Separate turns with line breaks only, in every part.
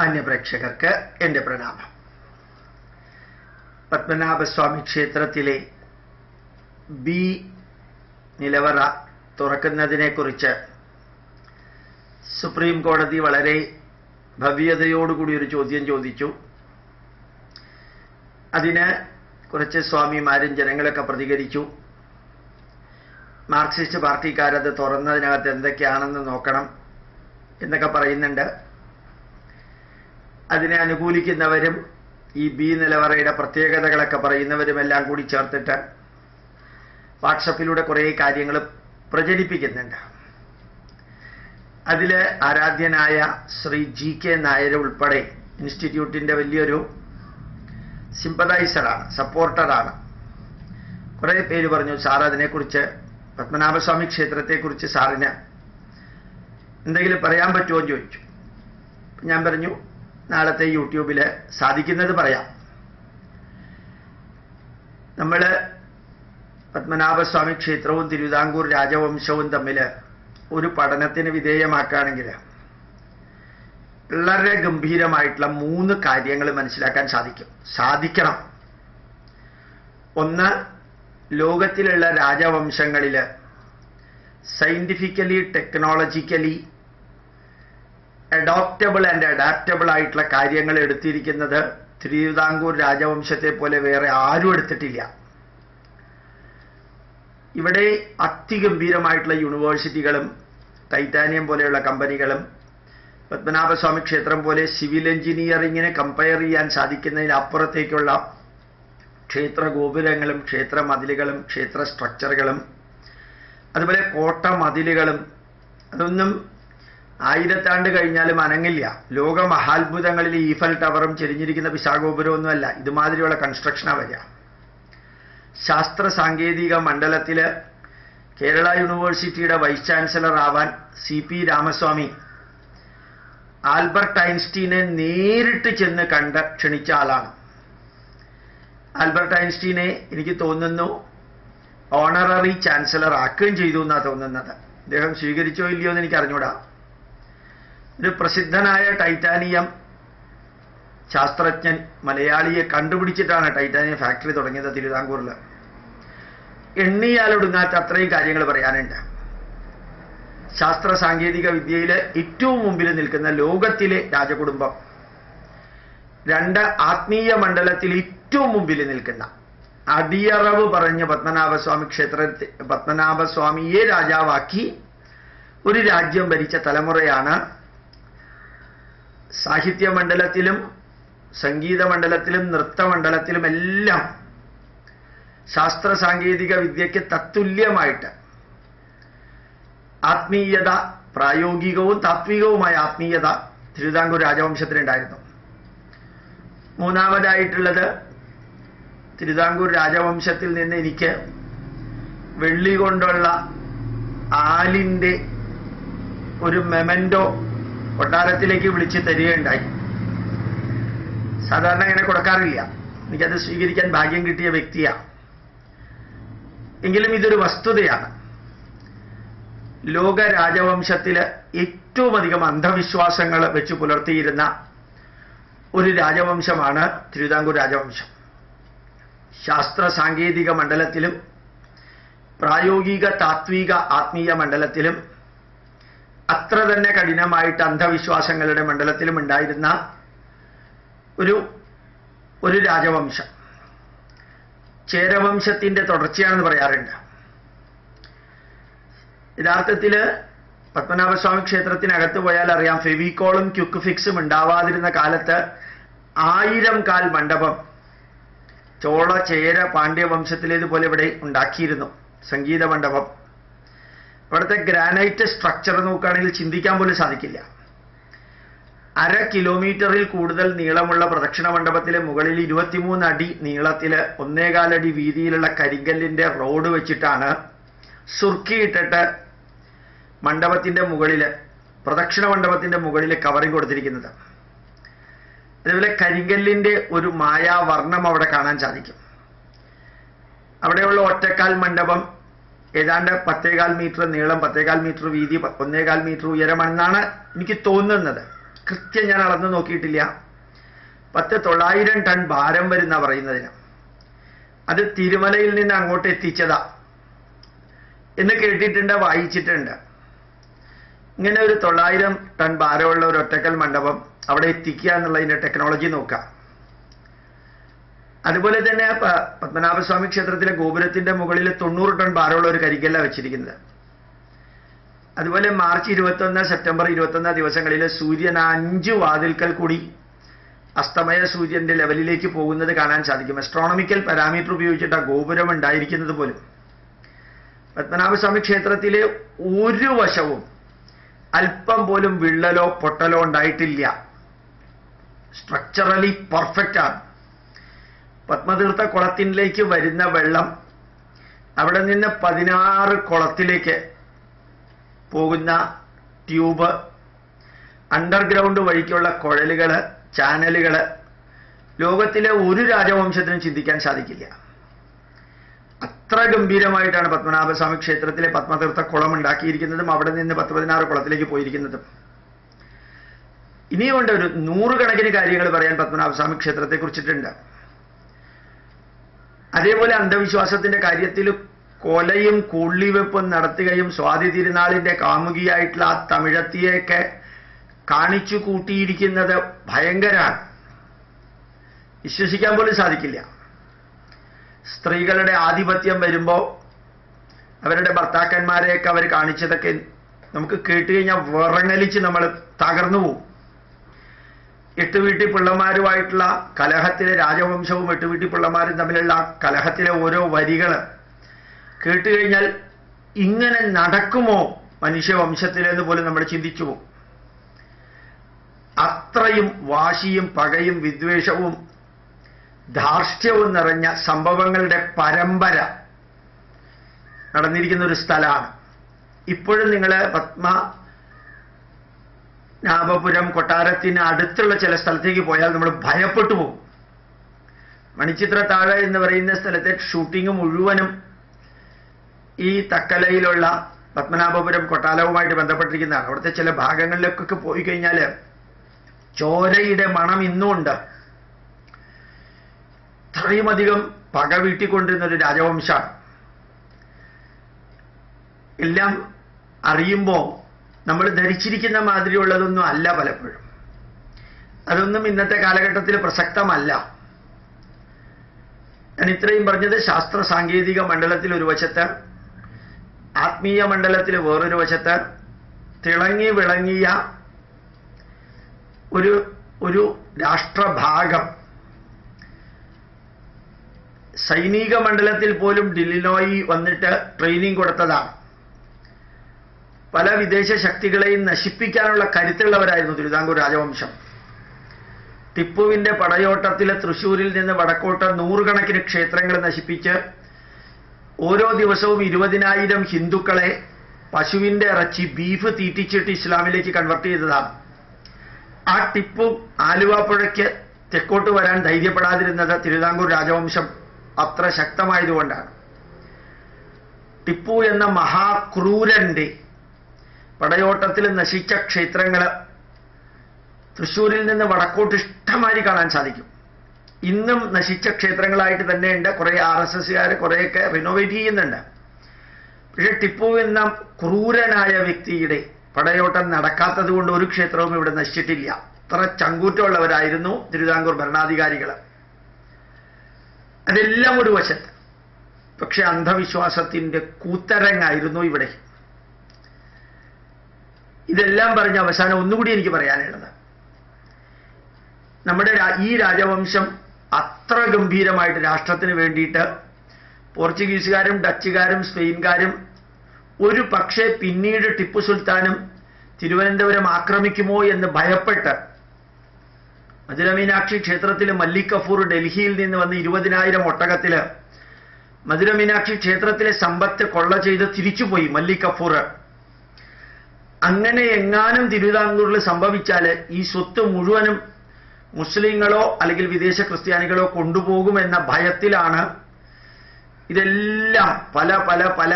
മാന്യപ്രേക്ഷകർക്ക് എന്റെ പ്രണാമം. പത്മനാഭസ്വാമി ക്ഷേത്രത്തിലെ ബി നിലവറ തുറക്കുന്നതിനെക്കുറിച്ച് സുപ്രീം കോടതി വളരെ ഭവ്യതയോടുകൂടി ഒരു ചോദ്യം ചോദിച്ചു. അതിന് കുറച്ച് സ്വാമിമാരും ജനങ്ങളൊക്കെ പ്രതികരിച്ചു. മാർക്സിസ്റ്റ് പാർട്ടിക്കാരത് തുറന്നതിനകത്ത് എന്തൊക്കെയാണെന്ന് നോക്കണം എന്നൊക്കെ പറയുന്നുണ്ട്. അതിനെ അനുകൂലിക്കുന്നവരും ഈ ബി നിലവറയുടെ പ്രത്യേകതകളൊക്കെ പറയുന്നവരുമെല്ലാം കൂടി ചേർത്തിട്ട് വാട്സപ്പിലൂടെ കുറേ കാര്യങ്ങൾ പ്രചരിപ്പിക്കുന്നുണ്ട്. അതിൽ ആരാധ്യനായ ശ്രീ ജി കെ നായർ ഉൾപ്പെടെ ഇൻസ്റ്റിറ്റ്യൂട്ടിന്റെ വലിയൊരു സിമ്പതൈസറാണ് സപ്പോർട്ടറാണ്. കുറേ പേര് പറഞ്ഞു സാർ അതിനെക്കുറിച്ച് പത്മനാഭസ്വാമി ക്ഷേത്രത്തെക്കുറിച്ച് സാറിന് എന്തെങ്കിലും പറയാൻ പറ്റുമോ? എന്ന് ചോദിച്ചു. ഞാൻ പറഞ്ഞു നാളത്തെ യൂട്യൂബിൽ സാധിക്കുന്നത് പറയാം. നമ്മൾ പത്മനാഭസ്വാമി ക്ഷേത്രവും തിരുവിതാംകൂർ രാജവംശവും തമ്മിൽ ഒരു പഠനത്തിന് വിധേയമാക്കുകയാണെങ്കിൽ വളരെ ഗംഭീരമായിട്ടുള്ള മൂന്ന് കാര്യങ്ങൾ മനസ്സിലാക്കാൻ സാധിക്കും. സാധിക്കണം. ഒന്ന് ലോകത്തിലുള്ള രാജവംശങ്ങളിൽ scientifically technologically adoptable and adaptable ആയിട്ടുള്ള കാര്യങ്ങൾ എടുത്തിരിക്കുന്നത് തിരുവിതാംകൂർ രാജവംശത്തെ പോലെ വേറെ ആരും എടുത്തിട്ടില്ല. ഇവിടെ അതിഗംഭീരമായിട്ടുള്ള യൂണിവേഴ്സിറ്റികളും ടൈറ്റാനിയം പോലെയുള്ള കമ്പനികളും പത്മനാഭസ്വാമി ക്ഷേത്രം പോലെ സിവിൽ എഞ്ചിനീയറിങ്ങിനെ കമ്പയർ ചെയ്യാൻ സാധിക്കുന്നതിനപ്പുറത്തേക്കുള്ള ക്ഷേത്ര ഗോപുരങ്ങളും ക്ഷേത്ര മതിലുകളും ക്ഷേത്ര സ്ട്രക്ചറുകളും അതുപോലെ കോട്ട മതിലുകളും അതൊന്നും ആയിരത്താണ്ട് കഴിഞ്ഞാലും അനങ്ങില്ല. ലോക മഹാത്ഭുതങ്ങളിൽ ഈഫൽ ടവറും ചെരിഞ്ഞിരിക്കുന്ന പിശാഗോപുരമൊന്നുമല്ല. ഇതുമാതിരിയുള്ള കൺസ്ട്രക്ഷനാണ് വരിക. ശാസ്ത്ര സാങ്കേതിക മണ്ഡലത്തിൽ കേരള യൂണിവേഴ്സിറ്റിയുടെ വൈസ് ചാൻസലർ ആവാൻ സി പി രാമസ്വാമി ആൽബർട്ട് ഐൻസ്റ്റീനെ നേരിട്ട് ചെന്ന് കണ്ട് ക്ഷണിച്ച ആളാണ്. ആൽബർട്ട് ഐൻസ്റ്റീനെ എനിക്ക് തോന്നുന്നു ഓണററി ചാൻസലർ ആക്കുകയും ചെയ്തു എന്നാണ് തോന്നുന്നത്. അദ്ദേഹം സ്വീകരിച്ചോ ഇല്ലയോ എന്ന് എനിക്ക് അറിഞ്ഞൂടാ. ഒരു പ്രസിദ്ധനായ ടൈറ്റാനിയം ശാസ്ത്രജ്ഞൻ മലയാളിയെ കണ്ടുപിടിച്ചിട്ടാണ് ടൈറ്റാനിയം ഫാക്ടറി തുടങ്ങിയത് തിരുവിതാംകൂറിൽ എണ്ണിയാലൊടുങ്ങാത്ത അത്രയും കാര്യങ്ങൾ പറയാനുണ്ട്. ശാസ്ത്ര സാങ്കേതിക വിദ്യയിൽ ഏറ്റവും മുമ്പിൽ നിൽക്കുന്ന ലോകത്തിലെ രാജകുടുംബം. രണ്ട് ആത്മീയ മണ്ഡലത്തിൽ ഏറ്റവും മുമ്പിൽ നിൽക്കുന്ന അടിയറവ് പറഞ്ഞ പത്മനാഭസ്വാമി ക്ഷേത്രത്തെ പത്മനാഭസ്വാമിയെ രാജാവാക്കി ഒരു രാജ്യം ഭരിച്ച തലമുറയാണ് സാഹിത്യ മണ്ഡലത്തിലും സംഗീത മണ്ഡലത്തിലും നൃത്തമണ്ഡലത്തിലും എല്ലാം ശാസ്ത്ര സാങ്കേതിക വിദ്യയ്ക്ക് തത്തുല്യമായിട്ട് ആത്മീയത പ്രായോഗികവും താത്വികവുമായ ആത്മീയത തിരുവിതാംകൂർ രാജവംശത്തിനുണ്ടായിരുന്നു. മൂന്നാമതായിട്ടുള്ളത് തിരുവിതാംകൂർ രാജവംശത്തിൽ നിന്ന് എനിക്ക് വെള്ളി കൊണ്ടുള്ള ആലിന്റെ ഒരു മെമന്റോ കൊട്ടാരത്തിലേക്ക് വിളിച്ച് തരികയുണ്ടായി. സാധാരണ അങ്ങനെ കൊടുക്കാറില്ല. എനിക്കത് സ്വീകരിക്കാൻ ഭാഗ്യം കിട്ടിയ വ്യക്തിയാണ് എങ്കിലും ഇതൊരു വസ്തുതയാണ്. ലോക രാജവംശത്തിൽ ഏറ്റവും അധികം അന്ധവിശ്വാസങ്ങൾ വെച്ച് പുലർത്തിയിരുന്ന ഒരു രാജവംശമാണ് തിരുവിതാംകൂർ രാജവംശം. ശാസ്ത്ര സാങ്കേതിക മണ്ഡലത്തിലും പ്രായോഗിക താത്വിക ആത്മീയ മണ്ഡലത്തിലും അത്ര തന്നെ കഠിനമായിട്ട് അന്ധവിശ്വാസങ്ങളുടെ മണ്ഡലത്തിലും ഉണ്ടായിരുന്ന ഒരു ഒരു രാജവംശം. ചേരവംശത്തിന്റെ തുടർച്ചയാണെന്ന് പറയാറുണ്ട്. യഥാർത്ഥത്തിൽ പത്മനാഭസ്വാമി ക്ഷേത്രത്തിനകത്ത് പോയാൽ അറിയാം ഫെവിക്കോളും ക്യുക്ക് ഫിക്സും ഉണ്ടാവാതിരുന്ന കാലത്ത് ആയിരം കാൽ മണ്ഡപം ചോള ചേര പാണ്ഡ്യവംശത്തിലേതുപോലെ ഇവിടെ ഉണ്ടാക്കിയിരുന്നു സംഗീത മണ്ഡപം. ഇവിടുത്തെ ഗ്രാനൈറ്റ് സ്ട്രക്ചർ നോക്കുകയാണെങ്കിൽ ചിന്തിക്കാൻ പോലും സാധിക്കില്ല. അര കിലോമീറ്ററിൽ കൂടുതൽ നീളമുള്ള പ്രദക്ഷിണ മണ്ഡപത്തിലെ മുകളിൽ ഇരുപത്തിമൂന്ന് അടി നീളത്തിൽ ഒന്നേകാലടി വീതിയിലുള്ള കരിങ്കല്ലിന്റെ റോഡ് വെച്ചിട്ടാണ് സുർക്കിയിട്ടിട്ട് മണ്ഡപത്തിന്റെ മുകളിൽ പ്രദക്ഷിണ മണ്ഡപത്തിന്റെ മുകളിൽ കവറിങ് കൊടുത്തിരിക്കുന്നത്. അതേപോലെ കരിങ്കല്ലിന്റെ ഒരു മായാവർണം അവിടെ കാണാൻ സാധിക്കും. അവിടെയുള്ള ഒറ്റക്കാൽ മണ്ഡപം ഏതാണ്ട് പത്തേകാൽ മീറ്റർ നീളം പത്തേകാൽ മീറ്റർ വീതി ഒന്നേകാൽ മീറ്റർ ഉയരമാണെന്നാണ് എനിക്ക് തോന്നുന്നത്. കൃത്യം ഞാൻ അളന്ന് നോക്കിയിട്ടില്ല. പത്ത് തൊള്ളായിരം ടൺ ഭാരം വരുന്ന പറയുന്നതിന്. അത് തിരുമലയിൽ നിന്ന് അങ്ങോട്ട് എത്തിച്ചതാ. എന്ന് കേട്ടിട്ടുണ്ട് വായിച്ചിട്ടുണ്ട്. ഇങ്ങനെ ഒരു തൊള്ളായിരം ടൺ ഭാരമുള്ള ഒരു ഒറ്റക്കൽ മണ്ഡപം അവിടെ എത്തിക്കുക എന്നുള്ളതിന്റെ ടെക്നോളജി നോക്കാം. അതുപോലെ തന്നെ പത്മനാഭസ്വാമി ക്ഷേത്രത്തിലെ ഗോപുരത്തിന്റെ മുകളിൽ തൊണ്ണൂറ് ടൺ ഭാരമുള്ള ഒരു കരിക്കല്ല വെച്ചിരിക്കുന്നത്. അതുപോലെ മാർച്ച് ഇരുപത്തൊന്ന് സെപ്റ്റംബർ ഇരുപത്തൊന്ന് ദിവസങ്ങളിൽ സൂര്യൻ അഞ്ച് വാതിൽക്കൽ കൂടി അസ്തമയ സൂര്യന്റെ ലെവലിലേക്ക് പോകുന്നത് കാണാൻ സാധിക്കും. അസ്ട്രോണമിക്കൽ പാരാമീറ്റർ ഉപയോഗിച്ചിട്ട് ആ ഗോപുരം ഉണ്ടായിരിക്കുന്നത് പോലും. പത്മനാഭസ്വാമി ക്ഷേത്രത്തിലെ ഒരു വശവും അല്പം പോലും വിള്ളലോ പൊട്ടലോ ഉണ്ടായിട്ടില്ല. സ്ട്രക്ചറലി പെർഫെക്റ്റ് ആണ്. പത്മതീർത്ഥ കുളത്തിലേക്ക് വരുന്ന വെള്ളം അവിടെ നിന്ന് പതിനാറ് കുളത്തിലേക്ക് പോകുന്ന ട്യൂബ് അണ്ടർഗ്രൗണ്ട് വഴിക്കുള്ള കുഴലുകൾ ചാനലുകൾ ലോകത്തിലെ ഒരു രാജവംശത്തിനും ചിന്തിക്കാൻ സാധിക്കില്ല. അത്ര ഗംഭീരമായിട്ടാണ് പത്മനാഭസ്വാമി ക്ഷേത്രത്തിലെ പത്മതീർത്ഥ കുളം ഉണ്ടാക്കിയിരിക്കുന്നതും അവിടെ നിന്ന് പത്ത് പതിനാറ് കുളത്തിലേക്ക് പോയിരിക്കുന്നതും. ഇനിയുണ്ട് ഒരു നൂറുകണക്കിന് കാര്യങ്ങൾ പറയാൻ പത്മനാഭസ്വാമി ക്ഷേത്രത്തെ കുറിച്ചിട്ടുണ്ട് അതേപോലെ അന്ധവിശ്വാസത്തിന്റെ കാര്യത്തിൽ കൊലയും കൊള്ളിവെപ്പും നടത്തുകയും സ്വാതി തിരുനാളിന്റെ കാമുകിയായിട്ടുള്ള ആ തമിഴത്തിയൊക്കെ കാണിച്ചു കൂട്ടിയിരിക്കുന്നത് ഭയങ്കരാണ്. വിശ്വസിക്കാൻ പോലും സാധിക്കില്ല. സ്ത്രീകളുടെ ആധിപത്യം വരുമ്പോൾ അവരുടെ ഭർത്താക്കന്മാരെയൊക്കെ അവർ കാണിച്ചതൊക്കെ നമുക്ക് കേട്ട് കഴിഞ്ഞാൽ വിറങ്ങലിച്ച് നമ്മൾ തകർന്നു പോകും. എട്ട് വീട്ടി പിള്ളമാരുമായിട്ടുള്ള കലഹത്തിലെ രാജവംശവും എട്ടുവീട്ടി പിള്ളമാരും തമ്മിലുള്ള കലഹത്തിലെ ഓരോ വരികൾ കേട്ടുകഴിഞ്ഞാൽ ഇങ്ങനെ നടക്കുമോ മനുഷ്യവംശത്തിലെന്ന് പോലും നമ്മൾ ചിന്തിച്ചു അത്രയും വാശിയും പകയും വിദ്വേഷവും ധാർഷ്ട്യവും നിറഞ്ഞ സംഭവങ്ങളുടെ പരമ്പര നടന്നിരിക്കുന്ന ഒരു സ്ഥലമാണ്. ഇപ്പോഴും നിങ്ങൾ പത്മ നാഭപുരം കൊട്ടാരത്തിന് അടുത്തുള്ള ചില സ്ഥലത്തേക്ക് പോയാൽ നമ്മൾ ഭയപ്പെട്ടു പോകും. മണിച്ചിത്ര താഴെ എന്ന് പറയുന്ന സ്ഥലത്തെ ഷൂട്ടിംഗ് മുഴുവനും ഈ തക്കലയിലുള്ള പത്മനാഭപുരം കൊട്ടാരവുമായിട്ട് ബന്ധപ്പെട്ടിരിക്കുന്നതാണ്. അവിടുത്തെ ചില ഭാഗങ്ങളിലേക്കൊക്കെ പോയി കഴിഞ്ഞാൽ ചോരയുടെ മണം ഇന്നുമുണ്ട്. അത്രയുമധികം പക വീട്ടിക്കൊണ്ടിരുന്ന ഒരു രാജവംശമാണ്. എല്ലാം അറിയുമ്പോൾ നമ്മൾ ധരിച്ചിരിക്കുന്ന മാതിരിയുള്ളതൊന്നും അല്ല പലപ്പോഴും. അതൊന്നും ഇന്നത്തെ കാലഘട്ടത്തിൽ പ്രസക്തമല്ല. ഞാൻ ഇത്രയും പറഞ്ഞത് ശാസ്ത്ര സാങ്കേതിക മണ്ഡലത്തിൽ ഒരു വശത്ത് ആത്മീയ മണ്ഡലത്തിൽ വേറൊരു വശത്ത് തിളങ്ങി വിളങ്ങിയ ഒരു ഒരു രാഷ്ട്രഭാഗം. സൈനിക മണ്ഡലത്തിൽ പോലും ഡില്ലിനോയി വന്നിട്ട് ട്രെയിനിങ് കൊടുത്തതാണ്. പല വിദേശ ശക്തികളെയും നശിപ്പിക്കാനുള്ള കരുത്തുള്ളവരായിരുന്നു തിരുവിതാംകൂർ രാജവംശം. ടിപ്പുവിന്റെ പടയോട്ടത്തിലെ തൃശൂരിൽ നിന്ന് വടക്കോട്ട് നൂറുകണക്കിന് ക്ഷേത്രങ്ങൾ നശിപ്പിച്ച് ഓരോ ദിവസവും ഇരുപതിനായിരം ഹിന്ദുക്കളെ പശുവിന്റെ ഇറച്ചി ബീഫ് തീറ്റിച്ചിട്ട് ഇസ്ലാമിലേക്ക് കൺവെർട്ട് ചെയ്തതാണ്. ആ ടിപ്പു ആലുവാപ്പുഴയ്ക്ക് പുഴയ്ക്ക് തെക്കോട്ട് വരാൻ ധൈര്യപ്പെടാതിരുന്നത് തിരുവിതാംകൂർ രാജവംശം അത്ര ശക്തമായതുകൊണ്ടാണ്. ടിപ്പു എന്ന മഹാക്രൂരന്റെ പടയോട്ടത്തിൽ നശിച്ച ക്ഷേത്രങ്ങൾ തൃശ്ശൂരിൽ നിന്ന് വടക്കോട്ട് ഇഷ്ടമായി കാണാൻ സാധിക്കും. ഇന്നും നശിച്ച ക്ഷേത്രങ്ങളായിട്ട് തന്നെയുണ്ട്. കുറേ ആർ എസ് എസ്സുകാർ കുറേയൊക്കെ റിനോവേറ്റ് ചെയ്യുന്നുണ്ട്. പക്ഷെ ടിപ്പു എന്ന ക്രൂരനായ വ്യക്തിയുടെ പടയോട്ടം നടക്കാത്തത് കൊണ്ട് ഒരു ക്ഷേത്രവും ഇവിടെ നശിച്ചിട്ടില്ല. അത്ര ചങ്കൂറ്റമുള്ളവരായിരുന്നു തിരുവിതാംകൂർ ഭരണാധികാരികൾ അതെല്ലാം ഒരു വശത്ത്. പക്ഷെ അന്ധവിശ്വാസത്തിന്റെ കൂത്തരങ്ങായിരുന്നു ഇവിടെ. ഇതെല്ലാം പറഞ്ഞ അവസാനം ഒന്നുകൂടി എനിക്ക് പറയാനുള്ളത്. നമ്മുടെ ഈ രാജവംശം അത്ര ഗംഭീരമായിട്ട് രാഷ്ട്രത്തിന് വേണ്ടിയിട്ട് പോർച്ചുഗീസുകാരും ഡച്ചുകാരും സ്പെയിൻകാരും ഒരു പക്ഷേ പിന്നീട് ടിപ്പു സുൽത്താനും തിരുവനന്തപുരം ആക്രമിക്കുമോ എന്ന് ഭയപ്പെട്ട് മധുരമീനാക്ഷി ക്ഷേത്രത്തിൽ മല്ലിക് കഫൂർ ഡൽഹിയിൽ നിന്ന് വന്ന് ഇരുപതിനായിരം ഒട്ടകത്തിൽ മധുരമീനാക്ഷി ക്ഷേത്രത്തിലെ സമ്പത്ത് കൊള്ള ചെയ്ത് തിരിച്ചുപോയി മല്ലിക് കഫൂർ അങ്ങനെ എങ്ങാനും തിരുവിതാംകൂറിൽ സംഭവിച്ചാൽ ഈ സ്വത്ത് മുഴുവനും മുസ്ലിങ്ങളോ അല്ലെങ്കിൽ വിദേശ ക്രിസ്ത്യാനികളോ കൊണ്ടുപോകുമെന്ന ഭയത്തിലാണ് ഇതെല്ലാം പല പല പല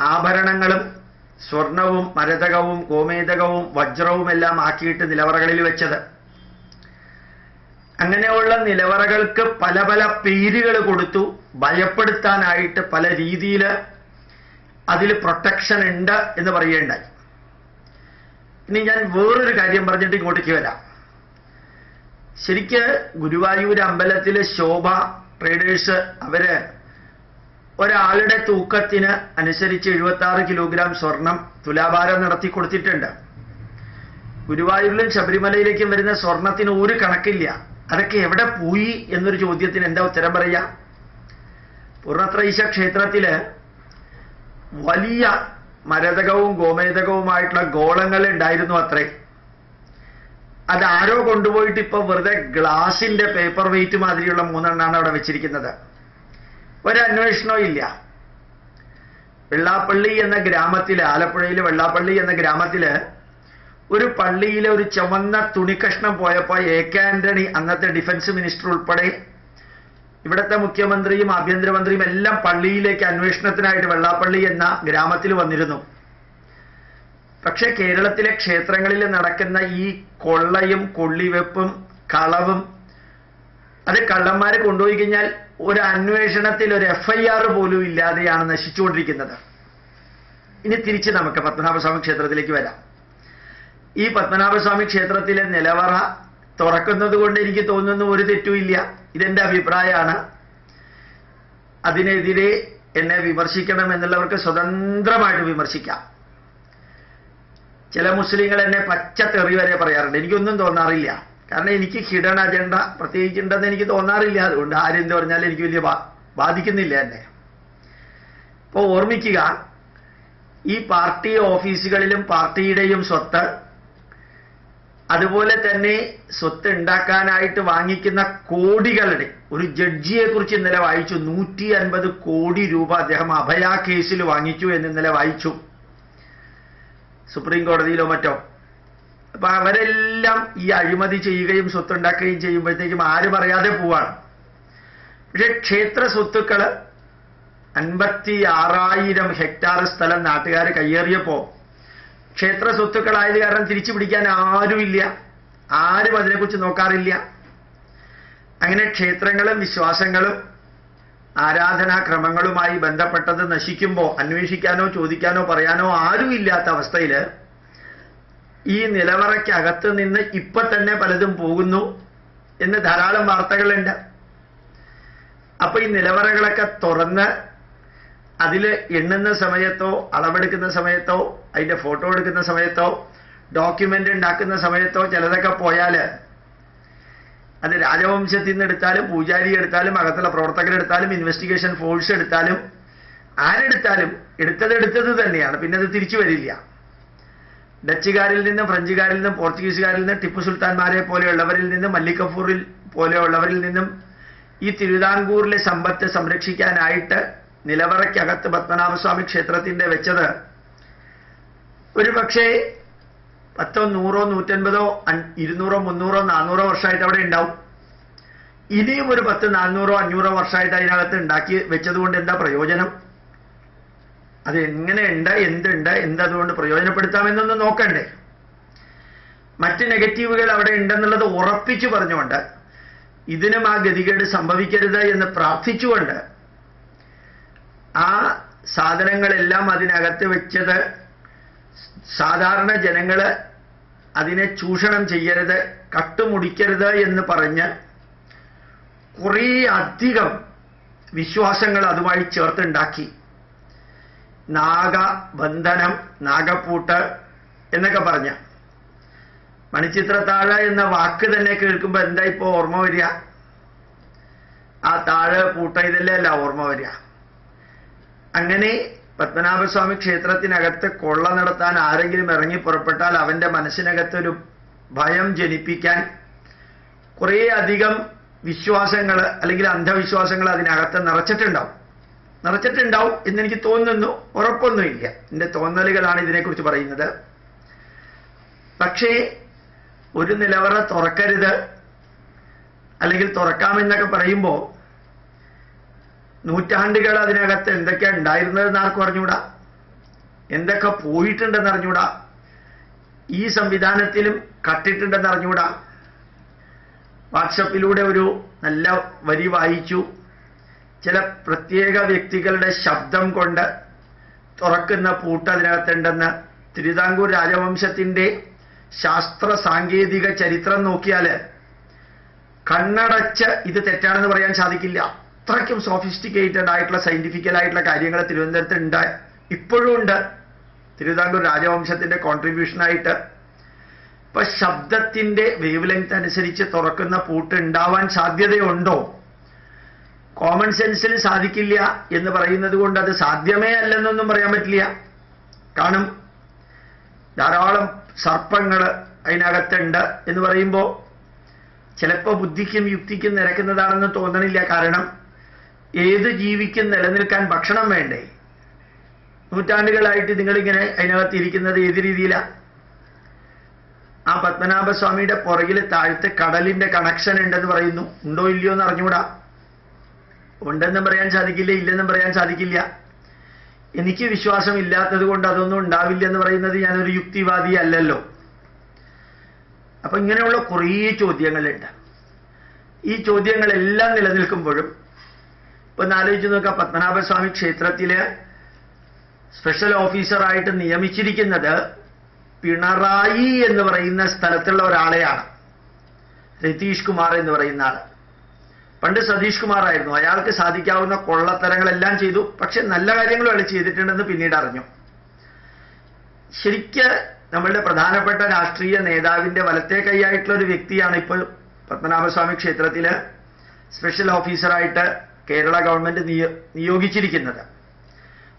ആഭരണങ്ങളും സ്വർണവും മരതകവും ഗോമേതകവും വജ്രവും എല്ലാം ആക്കിയിട്ട് നിലവറകളിൽ വെച്ചത്. അങ്ങനെയുള്ള നിലവറകൾക്ക് പല പല പേരുകൾ കൊടുത്തു. ഭയപ്പെടുത്താനായിട്ട് പല രീതിയിൽ അതിൽ പ്രൊട്ടക്ഷൻ ഉണ്ട് എന്ന് പറയേണ്ടായി ഇനി ഞാൻ വേറൊരു കാര്യം പറഞ്ഞിട്ട് ഇങ്ങോട്ടേക്ക് വരാം. ശരിക്ക് ഗുരുവായൂർ അമ്പലത്തിലെ ശോഭ ട്രേഡേഴ്സ് അവർ ഒരാളുടെ തൂക്കത്തിന് അനുസരിച്ച് എഴുപത്തി ആറ് കിലോഗ്രാം സ്വർണം തുലാഭാരം നടത്തി കൊടുത്തിട്ടുണ്ട്. ഗുരുവായൂരിലും ശബരിമലയിലേക്കും വരുന്ന സ്വർണത്തിന് ഒരു കണക്കില്ല. അതൊക്കെ എവിടെ പോയി എന്നൊരു ചോദ്യത്തിന് എന്താ ഉത്തരം പറയാ? പൂർണത്രൈശ ക്ഷേത്രത്തിൽ വലിയ മരതകവും ഗോമേതകവുമായിട്ടുള്ള ഗോളങ്ങൾ ഉണ്ടായിരുന്നു അത്രേ അത് ആരോ കൊണ്ടുപോയിട്ട് ഇപ്പൊ വെറുതെ ഗ്ലാസിന്റെ പേപ്പർ വെയിറ്റ് മാതിരിയുള്ള മൂന്നെണ്ണാണ് അവിടെ വെച്ചിരിക്കുന്നത്. ഒരു ഒരന്വേഷണവും ഇല്ല. വെള്ളാപ്പള്ളി എന്ന ഗ്രാമത്തിൽ ആലപ്പുഴയിലെ വെള്ളാപ്പള്ളി എന്ന ഗ്രാമത്തിൽ ഒരു പള്ളിയിലെ ഒരു ചുവന്ന തുണിക്കഷ്ണം പോയപ്പോൾ എ കെ ആന്റണി അന്നത്തെ ഡിഫൻസ് മിനിസ്റ്റർ ഉൾപ്പെടെ ഇവിടുത്തെ മുഖ്യമന്ത്രിയും ആഭ്യന്തരമന്ത്രിയും എല്ലാം പള്ളിയിലേക്ക് അന്വേഷണത്തിനായിട്ട് വെള്ളാപ്പള്ളി എന്ന ഗ്രാമത്തിൽ വന്നിരുന്നു. പക്ഷേ കേരളത്തിലെ ക്ഷേത്രങ്ങളിൽ നടക്കുന്ന ഈ കൊള്ളയും കൊള്ളിവെപ്പും കളവും അത് കള്ളന്മാർ കൊണ്ടുപോയി കഴിഞ്ഞാൽ ഒരു അന്വേഷണത്തിൽ ഒരു എഫ് ഐ ആർ പോലും ഇല്ലാതെയാണ് നശിച്ചുകൊണ്ടിരിക്കുന്നത്. ഇനി തിരിച്ച് നമുക്ക് പത്മനാഭസ്വാമി ക്ഷേത്രത്തിലേക്ക് വരാം. ഈ പത്മനാഭസ്വാമി ക്ഷേത്രത്തിലെ നിലവറ തുറക്കുന്നത് കൊണ്ട് എനിക്ക് തോന്നുന്ന ഒരു തെറ്റുമില്ല ഇതെന്റെ അഭിപ്രായമാണ്. അതിനെതിരെ എന്നെ വിമർശിക്കണം എന്നുള്ളവർക്ക് സ്വതന്ത്രമായിട്ട് വിമർശിക്കാം. ചില മുസ്ലിങ്ങൾ എന്നെ പച്ച തെറി വരെ പറയാറുണ്ട്. എനിക്കൊന്നും തോന്നാറില്ല. കാരണം എനിക്ക് ഹിഡൻ അജണ്ട പ്രത്യേകിച്ചുണ്ടെന്ന് എനിക്ക് തോന്നാറില്ല. അതുകൊണ്ട് ആരെന്ത് പറഞ്ഞാൽ എനിക്ക് വലിയ ബാധിക്കുന്നില്ല എന്നെ. ഇപ്പോൾ ഓർമ്മിക്കുക ഈ പാർട്ടി ഓഫീസുകളിലും പാർട്ടിയുടെയും സ്വത്ത് അതുപോലെ തന്നെ സ്വത്ത് ഉണ്ടാക്കാനായിട്ട് വാങ്ങിക്കുന്ന കോടികളുടെ ഒരു ജഡ്ജിയെ കുറിച്ച് ഇന്നലെ വായിച്ചു നൂറ്റി അൻപത് കോടി രൂപ അദ്ദേഹം അഭയ കേസിൽ വാങ്ങിച്ചു എന്ന് ഇന്നലെ വായിച്ചു. സുപ്രീം കോടതിയിലോ മറ്റോ. അപ്പൊ അവരെല്ലാം ഈ അഴിമതി ചെയ്യുകയും സ്വത്തുണ്ടാക്കുകയും ചെയ്യുമ്പോഴത്തേക്കും ആരും അറിയാതെ പോവാണ്. പക്ഷെ ക്ഷേത്ര സ്വത്തുക്കൾ അൻപത്തി ആറായിരം ഹെക്ടാർ സ്ഥലം നാട്ടുകാർ കയ്യേറിയപ്പോ ക്ഷേത്ര സ്വത്തുക്കളായത് കാരണം തിരിച്ചു പിടിക്കാൻ ആരുമില്ല. ആരും അതിനെക്കുറിച്ച് നോക്കാറില്ല. അങ്ങനെ ക്ഷേത്രങ്ങളും വിശ്വാസങ്ങളും ആരാധനാക്രമങ്ങളുമായി ബന്ധപ്പെട്ടത് നശിക്കുമ്പോൾ അന്വേഷിക്കാനോ ചോദിക്കാനോ പറയാനോ ആരുമില്ലാത്ത അവസ്ഥയിൽ ഈ നിലവറയ്ക്കകത്ത് നിന്ന് ഇപ്പൊ തന്നെ പലതും പോകുന്നു എന്ന് ധാരാളം വാർത്തകളുണ്ട്. അപ്പൊ ഈ നിലവറകളൊക്കെ തുറന്ന് അതിൽ എണ്ണുന്ന സമയത്തോ അളവെടുക്കുന്ന സമയത്തോ അതിന്റെ ഫോട്ടോ എടുക്കുന്ന സമയത്തോ ഡോക്യുമെന്റ് ഉണ്ടാക്കുന്ന സമയത്തോ ചിലതൊക്കെ പോയാൽ അത് രാജവംശത്തിൽ നിന്ന് എടുത്താലും പൂജാരി എടുത്താലും അകത്തുള്ള പ്രവർത്തകരെടുത്താലും ഇൻവെസ്റ്റിഗേഷൻ ഫോഴ്സ് എടുത്താലും ആരെടുത്താലും എടുത്തത് എടുത്തത് തന്നെയാണ്. പിന്നെ അത് തിരിച്ചു വരില്ല. ഡച്ചുകാരിൽ നിന്നും ഫ്രഞ്ചുകാരിൽ നിന്നും പോർച്ചുഗീസുകാരിൽ നിന്നും ടിപ്പു സുൽത്താൻമാരെ പോലെയുള്ളവരിൽ നിന്നും മല്ലികഫൂറിൽ പോലെയുള്ളവരിൽ നിന്നും ഈ തിരുവിതാംകൂറിലെ സമ്പത്ത് സംരക്ഷിക്കാനായിട്ട് നിലവറയ്ക്കകത്ത് പത്മനാഭസ്വാമി ക്ഷേത്രത്തിന്റെ വെച്ചത്. ഒരു പക്ഷേ പത്തോ നൂറോ നൂറ്റൻപതോ ഇരുന്നൂറോ മുന്നൂറോ നാനൂറോ വർഷമായിട്ട് അവിടെ ഉണ്ടാവും. ഇനിയും ഒരു പത്ത് നാനൂറോ അഞ്ഞൂറോ വർഷമായിട്ട് അതിനകത്ത് ഉണ്ടാക്കി വെച്ചതുകൊണ്ട് എന്താ പ്രയോജനം? അത് എങ്ങനെയുണ്ട് എന്തുണ്ട് എന്തതുകൊണ്ട് പ്രയോജനപ്പെടുത്താമെന്നൊന്ന് നോക്കണ്ടേ. മറ്റ് നെഗറ്റീവുകൾ അവിടെ ഉണ്ടെന്നുള്ളത് ഉറപ്പിച്ചു പറഞ്ഞുകൊണ്ട് ഇതിനും ആ ഗതികേട് സംഭവിക്കരുത് എന്ന് പ്രാർത്ഥിച്ചുകൊണ്ട് ആ സാധനങ്ങളെല്ലാം അതിനകത്ത് വെച്ചത് സാധാരണ ജനങ്ങൾ അതിനെ ചൂഷണം ചെയ്യരുത് കട്ടുമുടിക്കരുത് എന്ന് പറഞ്ഞ് കുറേ അധികം വിശ്വാസങ്ങൾ അതുമായി ചേർത്തുണ്ടാക്കി. നാഗബന്ധനം നാഗപ്പൂട്ട് എന്നൊക്കെ പറഞ്ഞ. മണിച്ചിത്രത്താഴ എന്ന വാക്ക് തന്നെ കേൾക്കുമ്പോൾ എന്താ ഇപ്പോൾ ഓർമ്മ വരിക? ആ താഴ് പൂട്ട ഇതല്ലേ അല്ല ഓർമ്മ വരിക. അങ്ങനെ പത്മനാഭസ്വാമി ക്ഷേത്രത്തിനകത്ത് കൊള്ള നടത്താൻ ആരെങ്കിലും ഇറങ്ങി പുറപ്പെട്ടാൽ അവന്റെ മനസ്സിനകത്തൊരു ഭയം ജനിപ്പിക്കാൻ കുറേ അധികം വിശ്വാസങ്ങൾ അല്ലെങ്കിൽ അന്ധവിശ്വാസങ്ങൾ അതിനകത്ത് നിറച്ചിട്ടുണ്ടാവും. നിറച്ചിട്ടുണ്ടാവും എന്നെനിക്ക് തോന്നുന്നു. ഉറപ്പൊന്നുമില്ല. എന്റെ തോന്നലുകളാണ് ഇതിനെക്കുറിച്ച് പറയുന്നത്. പക്ഷേ ഒരു നിലവറ തുറക്കരുത്. അല്ലെങ്കിൽ തുറക്കാമെന്നൊക്കെ പറയുമ്പോൾ നൂറ്റാണ്ടുകൾ അതിനകത്ത് എന്തൊക്കെയാ ഉണ്ടായിരുന്നതെന്ന് ആർക്കും അറിഞ്ഞൂടാ? എന്തൊക്കെ പോയിട്ടുണ്ടെന്ന് അറിഞ്ഞൂടാ? ഈ സംവിധാനത്തിലും കട്ടിട്ടുണ്ടെന്ന് അറിഞ്ഞൂടാ? വാട്സപ്പിലൂടെ ഒരു നല്ല വരി വായിച്ചു. ചില പ്രത്യേക വ്യക്തികളുടെ ശബ്ദം കൊണ്ട് തുറക്കുന്ന പൂട്ട് അതിനകത്തുണ്ടെന്ന് തിരുവിതാംകൂർ രാജവംശത്തിന്റെ ശാസ്ത്ര സാങ്കേതിക ചരിത്രം നോക്കിയാൽ കണ്ണടച്ച് ഇത് തെറ്റാണെന്ന് പറയാൻ സാധിക്കില്ല. അത്രയ്ക്കും സോഫിസ്റ്റിക്കേറ്റഡ് ആയിട്ടുള്ള സയന്റിഫിക്കൽ ആയിട്ടുള്ള കാര്യങ്ങൾ തിരുവനന്തപുരത്ത് ഉണ്ട്. ഇപ്പോഴും ഉണ്ട്. തിരുവിതാംകൂർ രാജവംശത്തിന്റെ കോൺട്രിബ്യൂഷനായിട്ട് ഇപ്പൊ ശബ്ദത്തിന്റെ വേവ് ലെങ്ത് അനുസരിച്ച് തുറക്കുന്ന പൂട്ട് ഉണ്ടാവാൻ സാധ്യതയുണ്ടോ? കോമൺ സെൻസിൽ സാധിക്കില്ല എന്ന് പറയുന്നത് കൊണ്ട് അത് സാധ്യമേ അല്ലെന്നൊന്നും പറയാൻ പറ്റില്ല. കാണും. ധാരാളം സർപ്പങ്ങൾ അതിനകത്തുണ്ട് എന്ന് പറയുമ്പോൾ ചിലപ്പോൾ ബുദ്ധിക്കും യുക്തിക്കും നിരക്കുന്നതാണെന്ന് തോന്നണില്ല. കാരണം ഏത് ജീവിക്കും നിലനിൽക്കാൻ ഭക്ഷണം വേണ്ടേ? നൂറ്റാണ്ടുകളായിട്ട് നിങ്ങളിങ്ങനെ അതിനകത്ത് ഇരിക്കുന്നത് ഏത് രീതിയിലാണ് ആ പത്മനാഭസ്വാമിയുടെ പുറകിൽ താഴത്തെ കടലിന്റെ കണക്ഷൻ ഉണ്ടെന്ന് പറയുന്നു. ഉണ്ടോ ഇല്ലയോ എന്ന് അറിഞ്ഞുകൂടാ? ഉണ്ടെന്നും പറയാൻ സാധിക്കില്ല ഇല്ലെന്നും പറയാൻ സാധിക്കില്ല. എനിക്ക് വിശ്വാസം ഇല്ലാത്തത് കൊണ്ട് അതൊന്നും ഉണ്ടാവില്ല എന്ന് പറയുന്നത് ഞാനൊരു യുക്തിവാദി അല്ലല്ലോ. അപ്പൊ ഇങ്ങനെയുള്ള കുറേ ചോദ്യങ്ങളുണ്ട്. ഈ ചോദ്യങ്ങളെല്ലാം നിലനിൽക്കുമ്പോഴും ഇപ്പൊ ആലോചിച്ച് നോക്കുക. പത്മനാഭസ്വാമി ക്ഷേത്രത്തിൽ സ്പെഷ്യൽ ഓഫീസറായിട്ട് നിയമിച്ചിരിക്കുന്നത് പിണറായി എന്ന് പറയുന്ന സ്ഥലത്തുള്ള ഒരാളെയാണ്. രതീഷ് കുമാർ എന്ന് പറയുന്ന ആൾ. പണ്ട് സതീഷ് കുമാർ ആയിരുന്നു. അയാൾക്ക് സാധിക്കാവുന്ന കൊള്ളത്തരങ്ങളെല്ലാം ചെയ്തു. പക്ഷെ നല്ല കാര്യങ്ങളും അയാൾ ചെയ്തിട്ടുണ്ടെന്ന് പിന്നീട് അറിഞ്ഞു. ശരിക്ക് നമ്മളുടെ പ്രധാനപ്പെട്ട രാഷ്ട്രീയ നേതാവിന്റെ വലത്തെ കൈയായിട്ടുള്ള ഒരു വ്യക്തിയാണ് ഇപ്പോൾ പത്മനാഭസ്വാമി ക്ഷേത്രത്തിൽ സ്പെഷ്യൽ ഓഫീസറായിട്ട് കേരള ഗവൺമെന്റ് നിയോ- നിയോഗിച്ചിരിക്കുന്നത്.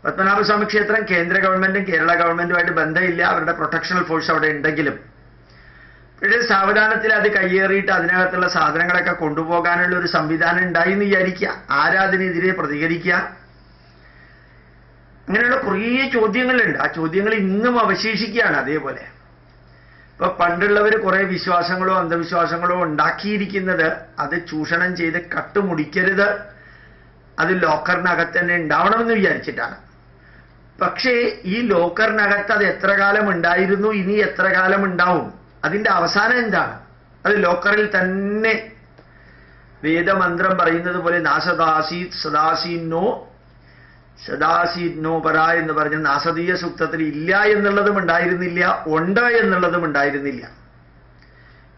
പത്മനാഭസ്വാമി ക്ഷേത്രം കേന്ദ്ര ഗവൺമെന്റും കേരള ഗവൺമെന്റുമായിട്ട് ബന്ധമില്ല. അവരുടെ പ്രൊട്ടക്ഷണൽ ഫോഴ്സ് അവിടെ ഉണ്ടെങ്കിലും. പക്ഷേ സാവധാനത്തിൽ അത് കയ്യേറിയിട്ട് അതിനകത്തുള്ള സാധനങ്ങളൊക്കെ കൊണ്ടുപോകാനുള്ള ഒരു സംവിധാനം ഉണ്ടായി എന്ന് വിചാരിക്കുക ആരാധനെതിരെ പ്രതികരിക്കുക? അങ്ങനെയുള്ള കുറേ ചോദ്യങ്ങളുണ്ട്. ആ ചോദ്യങ്ങൾ ഇന്നും അവശേഷിക്കുകയാണ് അതേപോലെ. ഇപ്പൊ പണ്ടുള്ളവർ കുറെ വിശ്വാസങ്ങളോ അന്ധവിശ്വാസങ്ങളോ ഉണ്ടാക്കിയിരിക്കുന്നത് അത് ചൂഷണം ചെയ്ത് കട്ടുമുടിക്കരുത്. അത് ലോക്കറിനകത്ത് തന്നെ ഉണ്ടാവണമെന്ന് വിചാരിച്ചിട്ടാണ്. പക്ഷേ ഈ ലോക്കറിനകത്ത് അത് എത്ര കാലം ഉണ്ടായിരുന്നു ഇനി എത്ര കാലം ഉണ്ടാവും അതിന്റെ അവസാനം എന്താണ്? അത് ലോക്കറിൽ തന്നെ വേദമന്ത്രം പറയുന്നത് പോലെ നാസദാസി സദാസീന്നോ സദാസീന്നോ പര എന്ന് പറഞ്ഞ നാസദീയ സൂക്തത്തിൽ ഇല്ല എന്നുള്ളതും ഉണ്ടായിരുന്നില്ല ഉണ്ട് എന്നുള്ളതും ഉണ്ടായിരുന്നില്ല.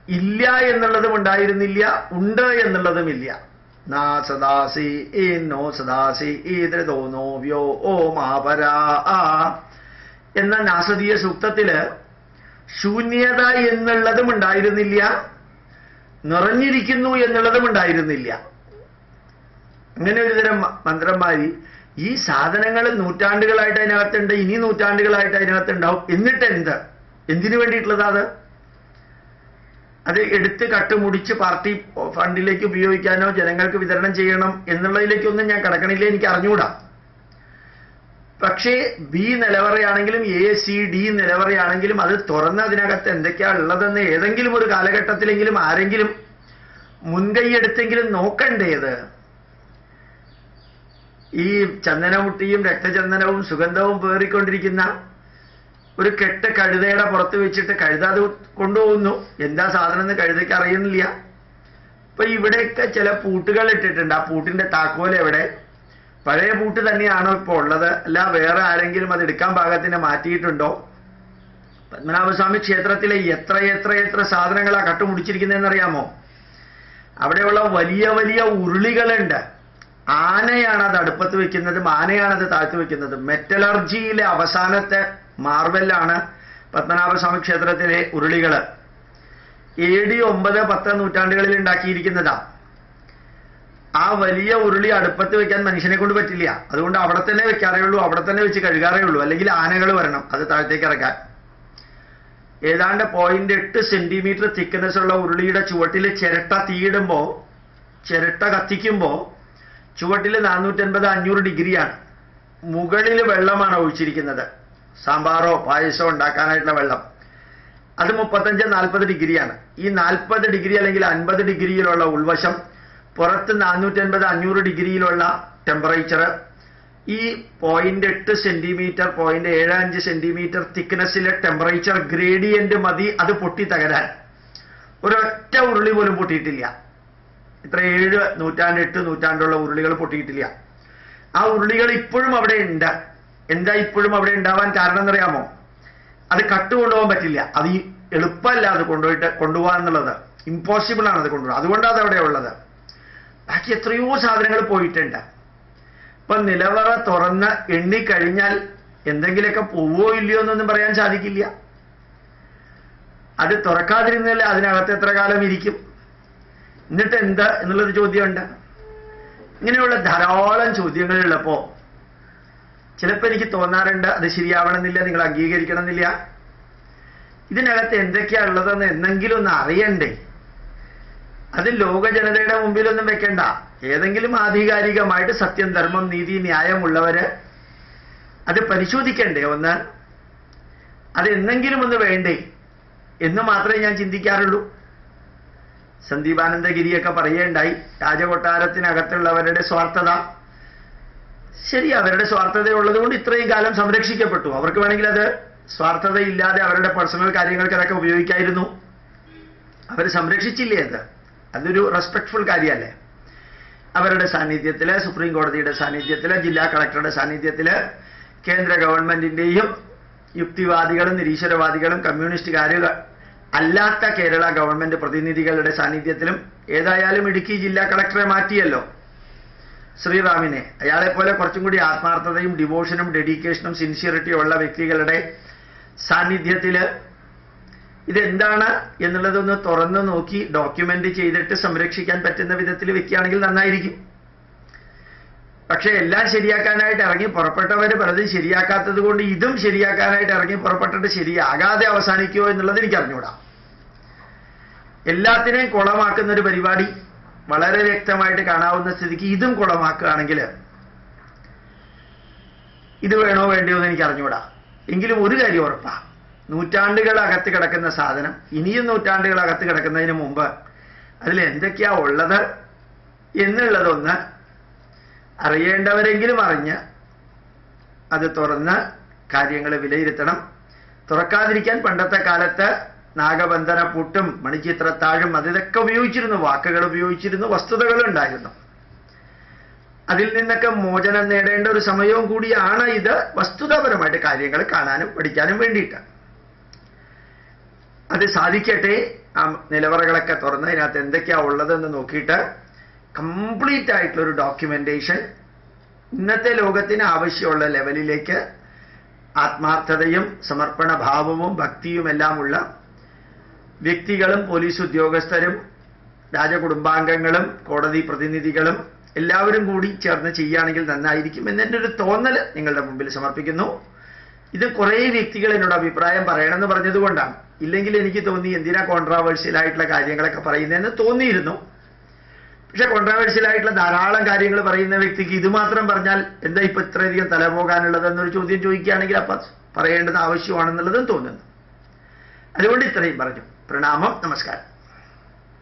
ഇല്ല എന്നുള്ളതും ഉണ്ടായിരുന്നില്ല ഉണ്ട് എന്നുള്ളതുമില്ല നാ സദാസി ഏന്നോ സദാസി ഈതൃതോ നോ വ്യോ ഓ മാപരാ എന്ന നാസദീയ സൂക്തത്തിൽ ശൂന്യത എന്നുള്ളതും ഉണ്ടായിരുന്നില്ല നിറഞ്ഞിരിക്കുന്നു എന്നുള്ളതും ഉണ്ടായിരുന്നില്ല അങ്ങനെ ഒരുതരം മന്ത്രന്മാരി ഈ സാധനങ്ങൾ നൂറ്റാണ്ടുകളായിട്ട് അതിനകത്തുണ്ട് ഇനി നൂറ്റാണ്ടുകളായിട്ട് അതിനകത്തുണ്ടാവും. എന്നിട്ട് എന്ത് എന്തിനു വേണ്ടിയിട്ടുള്ളതാ അത് എടുത്ത് കട്ടുമുടിച്ച് പാർട്ടി ഫണ്ടിലേക്ക് ഉപയോഗിക്കാനോ ജനങ്ങൾക്ക് വിതരണം ചെയ്യണം എന്നുള്ളതിലേക്കൊന്നും ഞാൻ കടക്കണില്ല എനിക്ക് അറിഞ്ഞുകൂടാ പക്ഷേ ബി നിലവറയാണെങ്കിലും എ സി ഡി നിലവറയാണെങ്കിലും അത് തുറന്ന് അതിനകത്ത് എന്തൊക്കെയാ ഉള്ളതെന്ന് ഏതെങ്കിലും ഒരു കാലഘട്ടത്തിലെങ്കിലും ആരെങ്കിലും മുൻകൈയെടുത്തെങ്കിലും നോക്കണ്ടേത് ഈ ചന്ദനമുട്ടിയും രക്തചന്ദനവും സുഗന്ധവും പേറിക്കൊണ്ടിരിക്കുന്ന ഒരു കെട്ട കഴുതയുടെ പുറത്ത് വെച്ചിട്ട് കഴുത അത് കൊണ്ടുപോകുന്നു. എന്താ സാധനം എന്ന് കഴുതയ്ക്ക് അറിയുന്നില്ല. അപ്പൊ ഇവിടെയൊക്കെ ചില പൂട്ടുകൾ ഇട്ടിട്ടുണ്ട്. ആ പൂട്ടിന്റെ താക്കോൽ എവിടെ? പഴയ പൂട്ട് തന്നെയാണോ ഇപ്പോൾ ഉള്ളത്? അല്ല വേറെ ആരെങ്കിലും അത് എടുക്കാൻ പാകത്തിന് മാറ്റിയിട്ടുണ്ടോ? പത്മനാഭസ്വാമി ക്ഷേത്രത്തിലെ എത്ര എത്ര എത്ര സാധനങ്ങളാ കട്ടുമുടിച്ചിരിക്കുന്നതെന്നറിയാമോ? അവിടെയുള്ള വലിയ വലിയ ഉരുളികളുണ്ട്. ആനയാണ് അത് അടുപ്പത്ത് വെക്കുന്നതും ആനയാണ് അത് താഴ്ത്തി വെക്കുന്നത്. മെറ്റലർജിയിലെ അവസാനത്തെ മാർബലാണ് പത്മനാഭസ്വാമി ക്ഷേത്രത്തിലെ ഉരുളികൾ എ ഡി ഒമ്പത് പത്ത് നൂറ്റാണ്ടുകളിൽ ഉണ്ടാക്കിയിരിക്കുന്നതാ. ആ വലിയ ഉരുളി അടുപ്പത്ത് വെക്കാൻ മനുഷ്യനെ കൊണ്ട് പറ്റില്ല. അതുകൊണ്ട് അവിടെ തന്നെ വെക്കാറേ ഉള്ളൂ അവിടെ തന്നെ വെച്ച് കഴുകാറേ ഉള്ളൂ. അല്ലെങ്കിൽ ആനകൾ വരണം അത് താഴത്തേക്ക് ഇറക്കാൻ. ഏതാണ്ട് പോയിന്റ് എട്ട് സെന്റിമീറ്റർ തിക്നെസ് ഉള്ള ഉരുളിയുടെ ചുവട്ടിൽ ചിരട്ട തീയിടുമ്പോ ചിരട്ട കത്തിക്കുമ്പോൾ ചുവട്ടിൽ നാനൂറ്റൻപത് അഞ്ഞൂറ് ഡിഗ്രിയാണ്. മുകളിൽ വെള്ളമാണ് ഒഴിച്ചിരിക്കുന്നത്. സാമ്പാറോ പായസോ ഉണ്ടാക്കാനായിട്ടുള്ള വെള്ളം. അത് മുപ്പത്തഞ്ച് നാൽപ്പത് ഡിഗ്രിയാണ്. ഈ നാൽപ്പത് ഡിഗ്രി അല്ലെങ്കിൽ അൻപത് ഡിഗ്രിയിലുള്ള ഉൾവശം പുറത്ത് നാനൂറ്റി അൻപത് അഞ്ഞൂറ് ഡിഗ്രിയിലുള്ള ടെമ്പറേച്ചർ ഈ പോയിന്റ് എട്ട് സെന്റിമീറ്റർ പോയിന്റ് ഏഴ് അഞ്ച് സെന്റിമീറ്റർ തിക്നെസ്സിലെ ടെമ്പറേച്ചർ ഗ്രേഡിയന്റ് മതി അത് പൊട്ടി തകരാൻ. ഒരൊറ്റ ഉരുളി പോലും പൊട്ടിയിട്ടില്ല. ഇത്ര ഏഴ് നൂറ്റാണ്ട് എട്ട് നൂറ്റാണ്ടുള്ള ഉരുളികൾ പൊട്ടിയിട്ടില്ല. ആ ഉരുളികൾ ഇപ്പോഴും അവിടെ ഉണ്ട്. എന്താ ഇപ്പോഴും അവിടെ ഉണ്ടാവാൻ കാരണം എന്നറിയാമോ? അത് കട്ട് കൊണ്ടുപോകാൻ പറ്റില്ല. അത് ഈ എളുപ്പമല്ല അത് കൊണ്ടുപോയിട്ട് കൊണ്ടുപോകാൻ എന്നുള്ളത് ഇമ്പോസിബിൾ ആണ് അത് കൊണ്ടുപോകുക അതുകൊണ്ടാണ് അത് അവിടെ ഉള്ളത്. ബാക്കി എത്രയോ സാധനങ്ങൾ പോയിട്ടുണ്ട്. ഇപ്പൊ നിലവറ തുറന്ന് എണ്ണിക്കഴിഞ്ഞാൽ എന്തെങ്കിലുമൊക്കെ പോവോ ഇല്ലയോ എന്നൊന്നും പറയാൻ സാധിക്കില്ല. അത് തുറക്കാതിരുന്നാൽ അതിനകത്ത് എത്ര കാലം ഇരിക്കും? എന്നിട്ട് എന്താ എന്നുള്ളൊരു ചോദ്യമുണ്ട്. ഇങ്ങനെയുള്ള ധാരാളം ചോദ്യങ്ങളുള്ളപ്പോ ചിലപ്പോൾ എനിക്ക് തോന്നാറുണ്ട് അത് ശരിയാവണമെന്നില്ല നിങ്ങൾ അംഗീകരിക്കണമെന്നില്ല. ഇതിനകത്ത് എന്തൊക്കെയാ ഉള്ളതെന്ന് എന്തെങ്കിലും ഒന്ന് അറിയണ്ടേ? അത് ലോക ജനതയുടെ മുമ്പിലൊന്നും വെക്കണ്ട. ഏതെങ്കിലും ആധികാരികമായിട്ട് സത്യം ധർമ്മം നീതി ന്യായം ന്യായമുള്ളവര് അത് പരിശോധിക്കണ്ടേ ഒന്ന്? അത് എന്നെങ്കിലും ഒന്ന് വേണ്ടേ? എന്ന് മാത്രമേ ഞാൻ ചിന്തിക്കാറുള്ളൂ. സന്ദീപാനന്ദഗിരിയൊക്കെ പറയേണ്ടായി രാജകൊട്ടാരത്തിനകത്തുള്ളവരുടെ സ്വാർത്ഥത. ശരി അവരുടെ സ്വാർത്ഥതയുള്ളത് കൊണ്ട് ഇത്രയും കാലം സംരക്ഷിക്കപ്പെട്ടു. അവർക്ക് വേണമെങ്കിൽ അത് സ്വാർത്ഥതയില്ലാതെ അവരുടെ പേഴ്സണൽ കാര്യങ്ങൾക്ക് അതൊക്കെ ഉപയോഗിക്കായിരുന്നു. അവർ സംരക്ഷിച്ചില്ലേ അത്? അതൊരു റെസ്പെക്ട്ഫുൾ കാര്യമല്ലേ അവരുടെ സാന്നിധ്യത്തിൽ സുപ്രീം കോടതിയുടെ സാന്നിധ്യത്തിൽ ജില്ലാ കളക്ടറുടെ സാന്നിധ്യത്തിൽ കേന്ദ്ര ഗവൺമെന്റിന്റെയും യുക്തിവാദികളും നിരീശ്വരവാദികളും കമ്മ്യൂണിസ്റ്റുകാരും അല്ലാത്ത കേരള ഗവൺമെന്റ് പ്രതിനിധികളുടെ സാന്നിധ്യത്തിലും ഏതായാലും ഇടുക്കി ജില്ലാ കളക്ടറെ മാറ്റിയല്ലോ. ശ്രീറാമിനെ. അയാളെ പോലെ കുറച്ചും കൂടി ആത്മാർത്ഥതയും ഡിവോഷനും ഡെഡിക്കേഷനും സിൻസിയറിറ്റിയും ഉള്ള വ്യക്തികളുടെ സാന്നിധ്യത്തിൽ ഇതെന്താണ് എന്നുള്ളതൊന്ന് തുറന്നു നോക്കി ഡോക്യുമെന്റ് ചെയ്തിട്ട് സംരക്ഷിക്കാൻ പറ്റുന്ന വിധത്തിൽ വെക്കുകയാണെങ്കിൽ നന്നായിരിക്കും. പക്ഷേ എല്ലാം ശരിയാക്കാനായിട്ട് ഇറങ്ങി പുറപ്പെട്ടവർ പലതും ശരിയാക്കാത്തത് കൊണ്ട് ഇതും ശരിയാക്കാനായിട്ട് ഇറങ്ങി പുറപ്പെട്ടിട്ട് ശരിയാകാതെ അവസാനിക്കുമോ എന്നുള്ളത് എനിക്ക് അറിഞ്ഞുകൂടാം എല്ലാത്തിനെയും കുളമാക്കുന്ന ഒരു പരിപാടി വളരെ വ്യക്തമായിട്ട് കാണാവുന്ന സ്ഥിതിക്ക് ഇതും കുളമാക്കുകയാണെങ്കിൽ ഇത് വേണോ വേണ്ടയോ എന്ന് എനിക്ക് അറിഞ്ഞുകൂടാ എങ്കിലും ഒരു കാര്യം ഉറപ്പാ. നൂറ്റാണ്ടുകൾ അകത്ത് കിടക്കുന്ന സാധനം ഇനിയും നൂറ്റാണ്ടുകൾ അകത്ത് കിടക്കുന്നതിന് മുമ്പ് അതിൽ എന്തൊക്കെയാ ഉള്ളത് എന്നുള്ളതൊന്ന് അറിയേണ്ടവരെങ്കിലും അറിഞ്ഞ് അത് തുറന്ന് കാര്യങ്ങൾ വിലയിരുത്തണം. തുറക്കാതിരിക്കാൻ പണ്ടത്തെ കാലത്ത് നാഗബന്ധന പുട്ടും മണിച്ചിത്രത്താഴും അത് ഇതൊക്കെ ഉപയോഗിച്ചിരുന്നു വാക്കുകൾ ഉപയോഗിച്ചിരുന്നു വസ്തുതകൾ ഉണ്ടായിരുന്നു. അതിൽ നിന്നൊക്കെ മോചനം നേടേണ്ട ഒരു സമയവും കൂടിയാണ് ഇത് വസ്തുതാപരമായിട്ട് കാര്യങ്ങൾ കാണാനും പഠിക്കാനും വേണ്ടിയിട്ട്. അത് സാധിക്കട്ടെ ആ നിലവറകളൊക്കെ തുറന്ന് അതിനകത്ത് എന്തൊക്കെയാ ഉള്ളതെന്ന് നോക്കിയിട്ട് കംപ്ലീറ്റ് ആയിട്ടുള്ള ഒരു ഡോക്യുമെന്റേഷൻ ഇന്നത്തെ ലോകത്തിന് ആവശ്യമുള്ള ലെവലിലേക്ക് ആത്മാർത്ഥതയും സമർപ്പണ ഭാവവും ഭക്തിയുമെല്ലാമുള്ള വ്യക്തികളും പോലീസ് ഉദ്യോഗസ്ഥരും രാജകുടുംബാംഗങ്ങളും കോടതി പ്രതിനിധികളും എല്ലാവരും കൂടി ചേർന്ന് ചെയ്യുകയാണെങ്കിൽ നന്നായിരിക്കും എന്നെ ഒരു തോന്നൽ നിങ്ങളുടെ മുമ്പിൽ സമർപ്പിക്കുന്നു. ഇത് കുറേ വ്യക്തികൾ എന്നോട് അഭിപ്രായം പറയണമെന്ന് പറഞ്ഞതുകൊണ്ടാണ്. ഇല്ലെങ്കിൽ എനിക്ക് തോന്നി എന്തിനാ കോൺട്രാവേഴ്സ്യൽ ആയിട്ടുള്ള കാര്യങ്ങളൊക്കെ പറയുന്നതെന്ന് തോന്നിയിരുന്നു. പക്ഷെ കോൺട്രാവേഴ്സ്യൽ ആയിട്ടുള്ള ധാരാളം കാര്യങ്ങൾ പറയുന്ന വ്യക്തിക്ക് ഇത് മാത്രം പറഞ്ഞാൽ എന്താ ഇപ്പൊ ഇത്രയധികം തല പോകാനുള്ളതെന്നൊരു ചോദ്യം ചോദിക്കുകയാണെങ്കിൽ അപ്പൊ പറയേണ്ടത് ആവശ്യമാണെന്നുള്ളതും തോന്നുന്നു. അതുകൊണ്ട് ഇത്രയും പറഞ്ഞു. പ്രണാമം നമസ്കാരം